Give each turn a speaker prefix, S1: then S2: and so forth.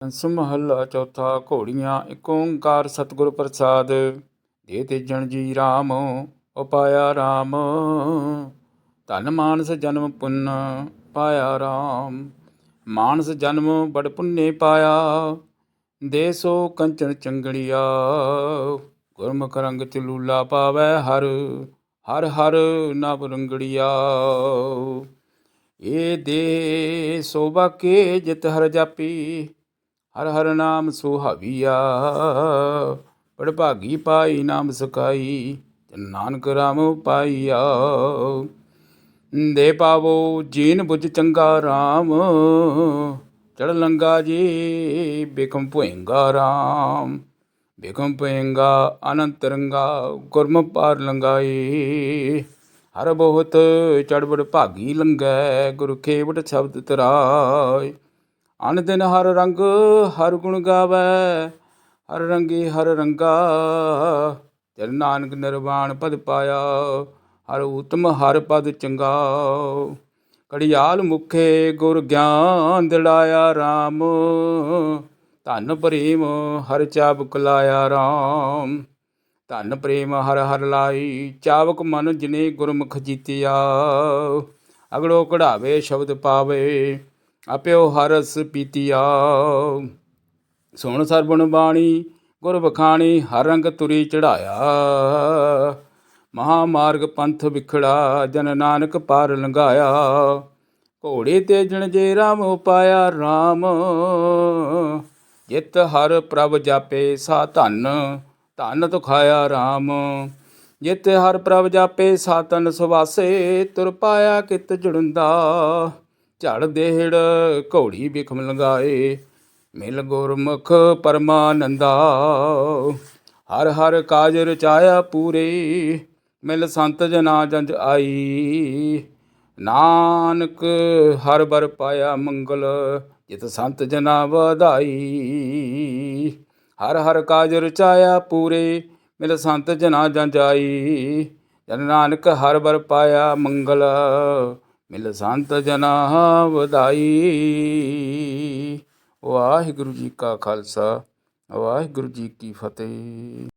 S1: ਹੰਸ ਮਹੱਲਾ ਚੌਥਾ ਘੋੜੀਆਂ ਏਕ ਓੰਕਾਰ ਸਤਿਗੁਰ ਪ੍ਰਸਾਦ। ਦੇ ਤੇਜਣ ਜੀ RAM ਉਪਾਇਆ RAM ਧਨ ਮਾਨਸ ਜਨਮ ਪੁੰਨ, ਪਾਇਆ RAM ਮਾਨਸ ਜਨਮ ਬੜ ਪੁੰਨੇ ਪਾਇਆ, ਦੇ ਸੋ ਕੰਚਨ ਚੰਗੜੀਆ। ਗੁਰਮੁਖ ਰੰਗ ਚਲੂਲਾ ਪਾਵੈ ਹਰ ਹਰ ਹਰ ਨਵ ਰੰਗੜੀਆ। ਇਹ ਦੇ ਸੋਭਾ ਕੇ ਜਿਤ ਹਰ ਜਾਪੀ ਹਰ ਹਰ ਨਾਮ ਸੁਹਾਵੀਆ ਬੜ ਭਾਗੀ ਪਾਈ ਨਾਮ ਸੁਖਾਈ ਨਾਨਕ ਰਾਮ ਪਾਈਆ। ਦੇ ਪਾਵੋ ਜੀਨ ਬੁੱਝ ਚੰਗਾ ਰਾਮ ਚੜ ਲੰਗਾ ਜੀ ਬਿਕਮ ਭੁਇੰਗਾ ਰਾਮ। ਬਿਕਮ ਭੁਇੰਗਾ ਅਨੰਤ ਰੰਗਾ, ਗੁਰਮ ਪਾਰ ਲੰਗਾਈ। ਹਰ ਬਹੁਤ ਚੜਬੜ ਭਾਗੀ ਲੰਗੈ, ਗੁਰ ਖੇਵਟ ਸ਼ਬਦ ਤਰਾਏ ਅਨ ਦਿਨ ਹਰ ਰੰਗ ਹਰ ਗੁਣ ਗਾਵੈ, ਹਰ ਰੰਗੀ ਹਰ ਰੰਗਾ। ਜਨ ਨਾਨਕ ਨਿਰਵਾਣ ਪਦ ਪਾਇਆ, ਹਰ ਉਤਮ ਹਰ ਪਦ ਚੰਗਾ। ਕੜਿਆਲ ਮੁਖੇ ਗੁਰ ਗਿਆਨ ਦਿਲਾਇਆ RAM ਧਨ ਪ੍ਰੇਮ ਹਰ ਚਾਬਕ ਲਾਇਆ RAM ਧਨ ਪ੍ਰੇਮ ਹਰ ਹਰ ਲਾਈ, ਚਾਵਕ ਮਨ ਜਿਨੇ ਗੁਰਮੁਖ ਜੀਤਿਆ। ਅਗੜੋ ਕਢਾਵੇ ਸ਼ਬਦ ਪਾਵੇ ਆਪਿਓ ਹਰਸ ਪੀਤਿਆ। ਸੁਣ ਸਰਬਣ ਬਾਣੀ, ਗੁਰ ਬਖਾਣੀ ਹਰ ਰੰਗ ਤੁਰੀ ਚੜਾਇਆ ਮਹਾ ਮਾਰਗ ਪੰਥ ਵਿਖੜਾ, ਜਨ ਨਾਨਕ ਪਾਰ ਲੰਘਾਇਆ। ਘੋੜੇ ਤੇ ਜਣ ਜੇ ਰਾਮ ਉਪਾਇਆ RAM ਜਿਤ ਹਰ ਪ੍ਰਭ ਜਾਪੇ ਸਾ ਧਨ ਧਨ ਤੁਖਾਇਆ RAM ਜਿਤ ਹਰ ਪ੍ਰਭ ਜਾਪੇ ਸਾ ਤਨ ਸੁਵਾਸੇ, ਤੁਰ ਪਾਇਆ ਕਿਤ ਜੁੜੰਦਾ। ਝੜ ਦੇਹੜ ਘੋੜੀ ਬਿਖਮ ਲੰਗਾਏ ਮਿਲ ਗੁਰਮੁਖ ਪਰਮਾਨੰਦਾ। ਹਰ ਹਰ ਕਾਜ ਰਚਾਇਆ ਪੂਰੇ, ਮਿਲ ਸੰਤ ਜਨਾ ਜੰਜ ਆਈ। ਨਾਨਕ ਹਰ ਬਰ ਪਾਇਆ ਮੰਗਲ, ਜਿਤ ਸੰਤ ਜਨਾ ਵਧਾਈ। ਹਰ ਹਰ ਕਾਜ ਰਚਾਇਆ ਪੂਰੇ, ਮਿਲ ਸੰਤ ਜਨਾ ਜੰਜ ਆਈ। ਜਨ ਨਾਨਕ ਹਰ ਬਰ ਪਾਇਆ ਮੰਗਲ ਮਿਲ ਸੰਤ ਜਨਾ ਵਧਾਈ। ਵਾਹਿਗੁਰੂ ਜੀ ਕਾ ਖਾਲਸਾ ਵਾਹਿਗੁਰੂ ਜੀ ਕੀ ਫਤਿਹ।